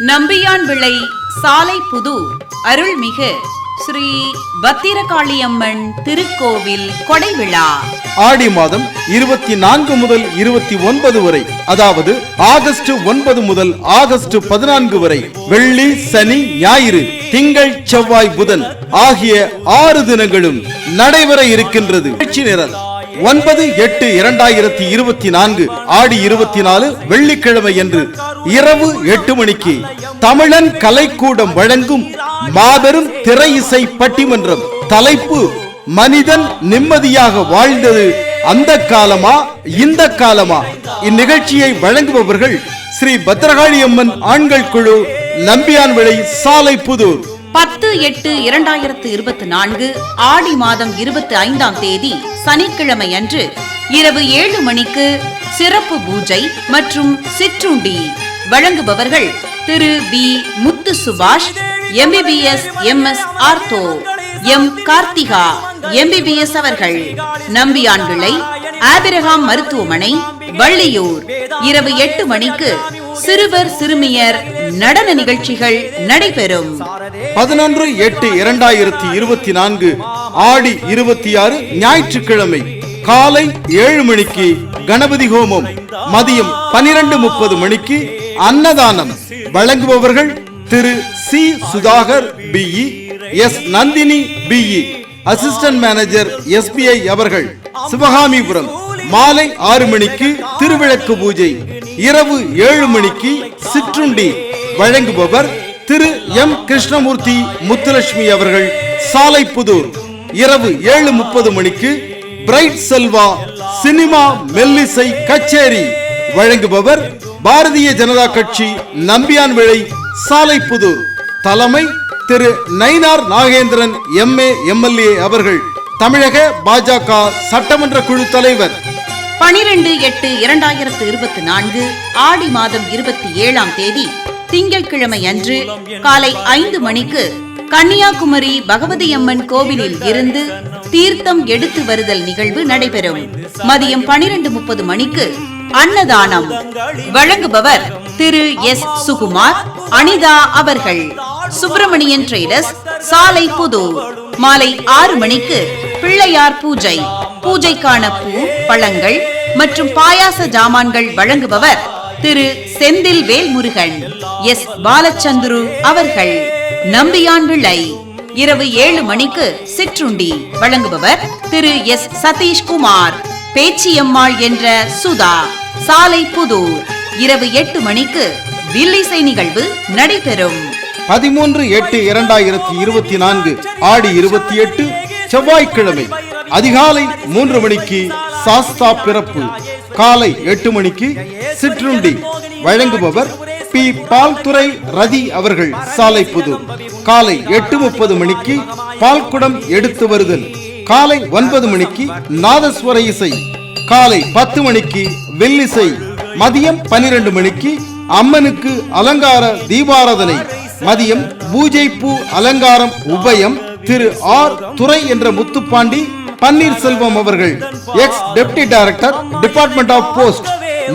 நம்பியான் விளை சாலை புது அருள்மிகு ஸ்ரீ பத்திரகாளியம்மன் திருக்கோவில் கொடை விழா. ஆடி மாதம் இருபத்தி நான்கு முதல் இருபத்தி ஒன்பது வரை அதாவது ஆகஸ்ட் ஒன்பது முதல் ஆகஸ்ட் பதினான்கு வரை வெள்ளி சனி ஞாயிறு திங்கள் செவ்வாய் புதன் ஆகிய ஆறு தினங்களும் நடைபெற இருக்கின்றது. நிகழ்ச்சி ஒன்பது எட்டு இரண்டாயிரத்தி இருபத்தி நான்கு ஆடி இருபத்தி நாலு வெள்ளிக்கிழமை என்று இரவு எட்டு மணிக்கு தமிழன் கலைக்கூடம் வழங்கும் மாபெரும் திரை இசை பட்டிமன்றம் தலைப்பு மனிதன் நிம்மதியாக வாழ்ந்தது அந்த காலமா இந்த காலமா? இந்நிகழ்ச்சியை வழங்குபவர்கள் ஸ்ரீ பத்ரகாளி அம்மன் ஆண்கள் குழு நம்பியான் விளை சாலை புதூர். பத்து எட்டு இரண்டாயிரத்து இருபத்தி நான்கு ஆடி மாதம் இருபத்தி ஐந்தாம் தேதி சனிக்கிழமை அன்று இரவு ஏழு மணிக்கு சிறப்பு பூஜை மற்றும் சிற்றுண்டி வழங்குபவர்கள் Thiru V. Muthu Subash MBBS MS ortho M Karthika MBBS அவர்கள் நம்பியான் விளை ஆபிரகாம் மருத்துவமனை வள்ளியூர் இரவு எட்டு மணிக்கு சிறுவர் சிறுமியர் நடன நிகழ்ச்சிகள் நடைபெறும். பதினொன்று எட்டு இரண்டாயிரத்தி இருபத்தி நான்கு ஆடி இருபத்தி ஆறு ஞாயிற்றுக்கிழமை காலை ஏழு மணிக்கு கணபதி ஹோமம் மதியம் பனிரெண்டு முப்பது மணிக்கு அன்னதானம் வழங்குபவர்கள் Thiru C. Sudhakar BE S. Nandhini BE assistant manager SBI அவர்கள் சிவகாமிபுரம் மாலை ஆறு மணிக்கு திருவிளக்கு பூஜை இரவு ஏழு மணிக்கு சிற்றுண்டி வழங்குபவர் திரு எம். கிருஷ்ணமூர்த்தி முத்துலட்சுமி அவர்கள் சாலைப்புதூர் இரவு ஏழு முப்பது மணிக்கு பிரைட் செல்வா சினிமா மெல்லிசை கச்சேரி வழங்குபவர் பாரதிய ஜனதா கட்சி நம்பியான் விளை சாலைப்புதூர் தலைமை திரு நயினார் நாகேந்திரன் எம்ஏ எம்எல்ஏ அவர்கள். தமிழக பாஜக சட்டமன்ற குழு தலைவர் பனிரெண்டு எட்டு இரண்டாயிரத்து இருபத்தி நான்கு ஆடி மாதம் இருபத்தி ஏழாம் தேதி திங்கட்கிழமை அன்று காலை ஐந்து மணிக்கு கன்னியாகுமரி பகவதி அம்மன் கோவிலில் இருந்து தீர்த்தம் எடுத்து வருதல் நிகழ்வு நடைபெறும். மதியம் பனிரெண்டு முப்பது மணிக்கு அன்னதானம் வழங்குபவர் திரு எஸ். சுகுமார் அனிதா அவர்கள். சுப்பிரமணியன் ட்ரேடர்ஸ் சாலை புதூர் மாலை ஆறு மணிக்கு பிள்ளையார் பூஜை. பூஜைக்கான பூ பழங்கள் மற்றும் பாயாச ஜாமான்கள் வழங்குபவர் திரு செந்தில் வேல்முருகன். எஸ். பாலச்சந்துரு அவர்கள். நம்பியான் விளை. இரவு ஏழு மணிக்கு சிற்றுண்டி வழங்குபவர் திரு எஸ். சதீஷ்குமார். பேச்சியம்மாள் என்ற சுதா. சாலை புதூர். இரவு எட்டு மணிக்கு வில்லிசை நிகழ்வு நடைபெறும். பதிமூன்று எட்டு இரண்டாயிரத்தி இருபத்தி நான்கு ஆடி இருபத்தி எட்டு செவ்வாய்க்கிழமை அதிகாலை மூன்று மணிக்கு சாஸ்தா பிறப்பு. காலை எட்டு மணிக்கு சிற்றுண்டி வழங்குபவர் பி. பால்துறை ரதி அவர்கள் சாலை புது. காலை எட்டு முப்பது மணிக்கு பால்குடம் எடுத்து வருதல். காலை ஒன்பது மணிக்கு நாதஸ்வர இசை. காலை பத்து மணிக்கு வெள்ளிசை. மதியம் பனிரெண்டு மணிக்கு அம்மனுக்கு அலங்கார தீபாராதனை. மதியம் பூஜை பூ அலங்காரம் உபயம் திரு ஆர். துறை என்ற முத்துப்பாண்டி பன்னீர்செல்வம் அவர்கள் ex deputy director department of post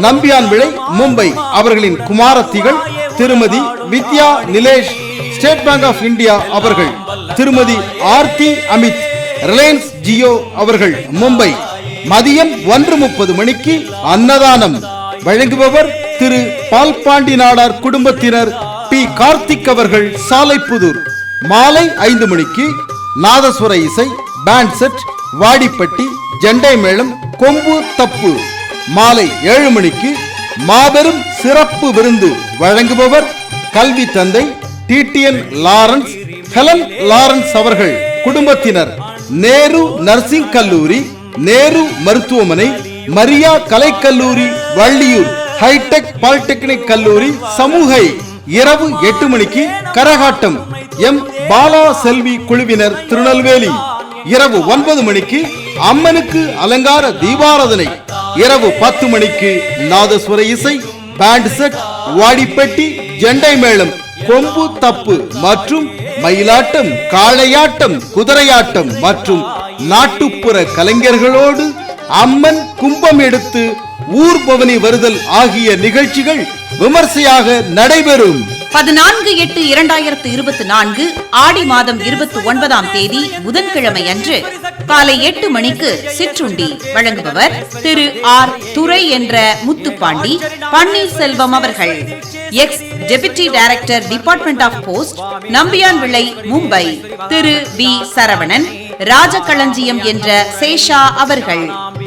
Nambiyan Vilai Mumbai. அவர்களின் குமாரத்திகள் Thirumathi Vidya Nilesh State Bank of India அவர்கள் திருமதி ஆர்த்தி அமித் ரிலையன்ஸ் ஜியோ அவர்கள் மும்பை. மதியம் ஒன்று முப்பது மணிக்கு அன்னதானம். வழங்குபவர் திரு பால்பாண்டி நாடார் குடும்பத்தினர் பி. கார்த்திக் அவர்கள் சாலைப்புதூர். மாலை ஐந்து மணிக்கு நாதஸ்வர இசை பேண்ட் செட் வாடிப்பட்டி ஜெண்டை மேளம் கொம்பு தப்பு. மாலை ஏழு மணிக்கு மாபெரும் சிறப்பு விருந்து வழங்குபவர் கல்வி தந்தை டிடிஎன் லாரன்ஸ் ஹெலன் லாரன்ஸ் அவர்கள். குடும்பத்தினர் நேரு நர்சிங் கல்லூரி நேரு மருத்துவமனை மரியா கலைக்கல்லூரி வள்ளியூர் ஹைடெக் பாலிடெக்னிக் கல்லூரி சமூகை இரவு எட்டு மணிக்கு கரகாட்டம். எம். பாலா செல்வி குழுவினர் திருநெல்வேலி. இரவு ஒன்பது மணிக்கு அம்மனுக்கு அலங்கார தீபாராதனை. இரவு பத்து மணிக்கு நாதஸ்வர இசை பேண்ட் செட் வாடிப்பட்டி ஜெண்டை மேளம் கொம்பு தப்பு மற்றும் மயிலாட்டம் காளையாட்டம் குதிரையாட்டம் மற்றும் நாட்டுப்புற கலைஞர்களோடு அம்மன் கும்பம் எடுத்து ஊர் பவனி வருதல் ஆகிய நிகழ்ச்சிகள் விமர்சையாக நடைபெறும். பதினான்கு எட்டு இரண்டாயிரத்து இருபத்தி நான்கு ஆடி மாதம் இருபத்தி ஒன்பதாம் தேதி புதன்கிழமை அன்று காலை எட்டு மணிக்கு சிற்றுண்டி வழங்குபவர் திரு ஆர் துரை என்ற முத்துப்பாண்டி பன்னீர்செல்வம் அவர்கள். Ex deputy director department of post Nambiyan Vilai Mumbai. Thiru V Saravanan Rajakalanjiyam என்ற சேஷா அவர்கள்.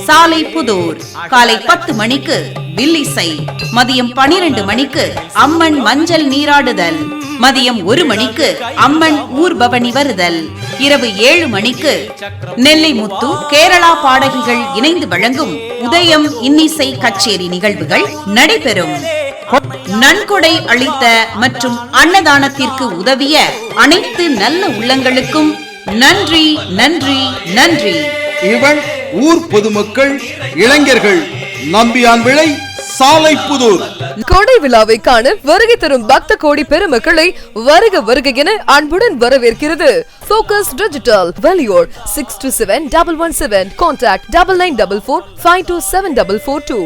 சாலை புதூர் காலை பத்து மணிக்கு வில்லிசை. மதியம் பனிரெண்டு மணிக்கு அம்மன் மஞ்சள் நீராடுதல். மதியம் ஒரு மணிக்கு அம்மன் ஊர்பவனி வருதல். இரவு ஏழு மணிக்கு நெல்லை முத்து கேரளா பாடகிகள் இணைந்து வழங்கும் உதயம் இன்னிசை கச்சேரி நிகழ்வுகள் நடைபெறும். நன்கொடை அளித்த மற்றும் அன்னதானத்திற்கு உதவிய அனைத்து நல்ல உள்ளங்களுக்கும் நன்றி நன்றி நன்றி. இவன் ஊர் பொதுமக்கள் இளைஞர்கள் நம்பியான் விளை சாலை புதூர். கொடை விழாவை காண வருகை தரும் பக்த கோடி பெருமக்களை வருக வருக என அன்புடன் வரவேற்கிறது. Focus digital வெளியோர் six two seven double one seven contact double nine double four five two seven double four two